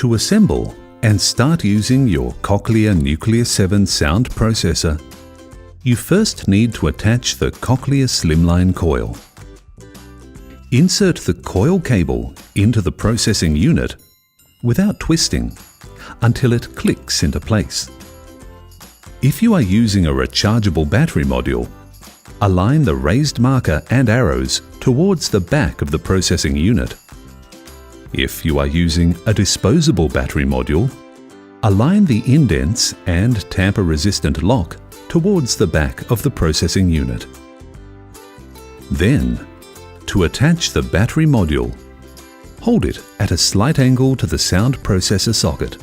To assemble and start using your Cochlear Nucleus 7 sound processor, you first need to attach the Cochlear Slimline coil. Insert the coil cable into the processing unit without twisting until it clicks into place. If you are using a rechargeable battery module, align the raised marker and arrows towards the back of the processing unit. If you are using a disposable battery module, align the indents and tamper-resistant lock towards the back of the processing unit. Then, to attach the battery module, hold it at a slight angle to the sound processor socket.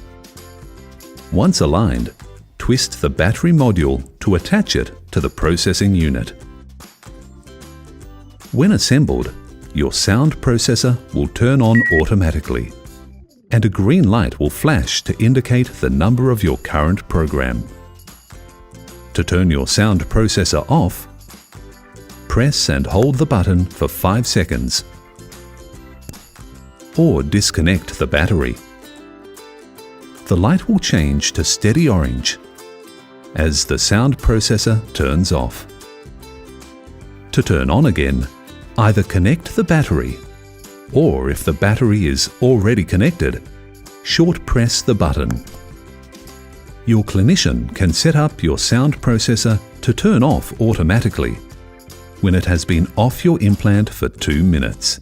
Once aligned, twist the battery module to attach it to the processing unit. When assembled, your sound processor will turn on automatically and a green light will flash to indicate the number of your current program. To turn your sound processor off, press and hold the button for 5 seconds or disconnect the battery. The light will change to steady orange as the sound processor turns off. To turn on again, either connect the battery or if the battery is already connected, short press the button. Your clinician can set up your sound processor to turn off automatically when it has been off your implant for two minutes.